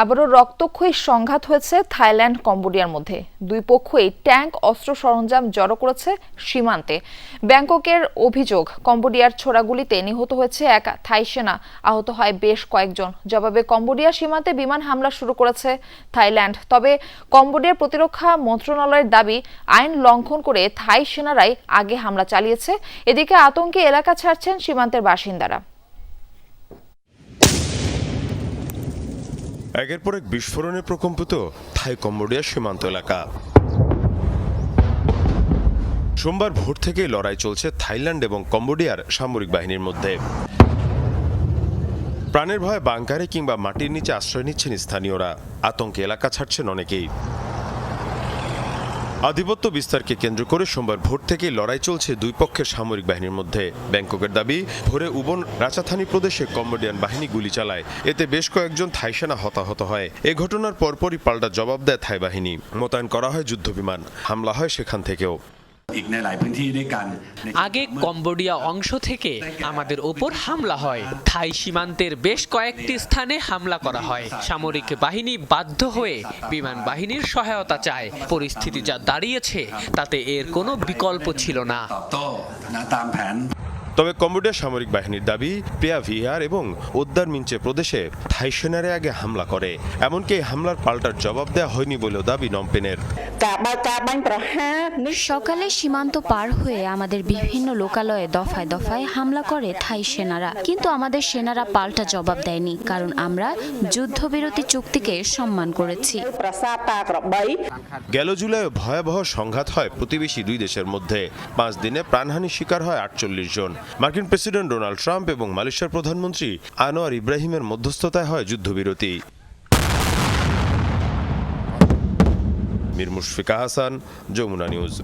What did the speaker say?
আবারও রক্তক্ষয়ী সংঘাত হয়েছে থাইল্যান্ড, কম্বোডিয়ার মধ্যে। দুই পক্ষই ট্যাঙ্ক, অস্ত্র সরঞ্জাম জড়ো করেছে সীমান্তে। ব্যাংককের অভিযোগ, কম্বোডিয়ার ছোড়াগুলিতে নিহত হয়েছে এক থাই সেনা। আহত হয় বেশ কয়েকজন। জবাবে, কম্বোডিয়া সীমান্তে বিমান হামলা শুরু করেছে থাইল্যান্ড। তবে কম্বোডিয়ার প্রতিরক্ষা মন্ত্রণালয়ের দাবি, আইন লঙ্ঘন করে থাই সেনারাই আগে হামলা চালিয়েছে। এদিকে আতঙ্কে এলাকা ছাড়ছেন সীমান্তের বাসিন্দারা। একের পর এক বিস্ফোরণে প্রকম্পিত থাই কম্বোডিয়া সীমান্ত এলাকা। সোমবার ভোর থেকেই লড়াই চলছে থাইল্যান্ড এবং কম্বোডিয়ার সামরিক বাহিনীর মধ্যে। প্রাণের ভয়ে বাংকারে কিংবা মাটির নিচে আশ্রয় নিচ্ছেন স্থানীয়রা। আতঙ্কে এলাকা ছাড়ছেন অনেকেই। আধিপত্য বিস্তারকে কেন্দ্র করে সোমবার ভোর থেকেই লড়াই চলছে দুই পক্ষের সামরিক বাহিনীর মধ্যে। ব্যাংককের দাবি, ভোরে উবন রাচাথানি প্রদেশে কম্বোডিয়ান বাহিনী গুলি চালায়। এতে বেশ কয়েকজন থাই সেনা হতাহত হয়। এ ঘটনার পরপরই পাল্টা জবাব দেয় থাই বাহিনী। মোতায়েন করা হয় যুদ্ধবিমান। হামলা হয় সেখান থেকেও। আগে কম্বোডিয়া অংশ থেকে আমাদের ওপর হামলা হয়। থাই সীমান্তের বেশ কয়েকটি স্থানে হামলা করা হয়। সামরিক বাহিনী বাধ্য হয়ে বিমান বাহিনীর সহায়তা চায়। পরিস্থিতি যা দাঁড়িয়েছে তাতে এর কোনো বিকল্প ছিল না। তবে কম্বোডিয়া সামরিক বাহিনীর দাবি পেয়া ভিহার এবং ওদ্দার মিঞ্চে প্রদেশে থাই সেনারা আগে হামলা করে। এমনকি হামলার পাল্টার জবাব দেওয়া হয়নি বলেও দাবি নম্পেনের। সকালে সীমান্ত পার হয়ে আমাদের বিভিন্ন লোকালয়ে দফায় দফায় হামলা করে থাই সেনারা। কিন্তু আমাদের সেনারা পাল্টা জবাব দেয়নি কারণ আমরা যুদ্ধবিরতি চুক্তিকে সম্মান করেছি। গেল জুলাই ভয়াবহ সংঘাত হয় প্রতিবেশী দুই দেশের মধ্যে। পাঁচ দিনে প্রাণহানি শিকার হয় আটচল্লিশ জন। মার্কিন প্রেসিডেন্ট ডোনাল্ড ট্রাম্প এবং মালয়েশিয়ার প্রধানমন্ত্রী আনোয়ার ইব্রাহিমের মধ্যস্থতায় হয় যুদ্ধবিরতি। মীর মুশফিকা হাসান যমুনা নিউজ।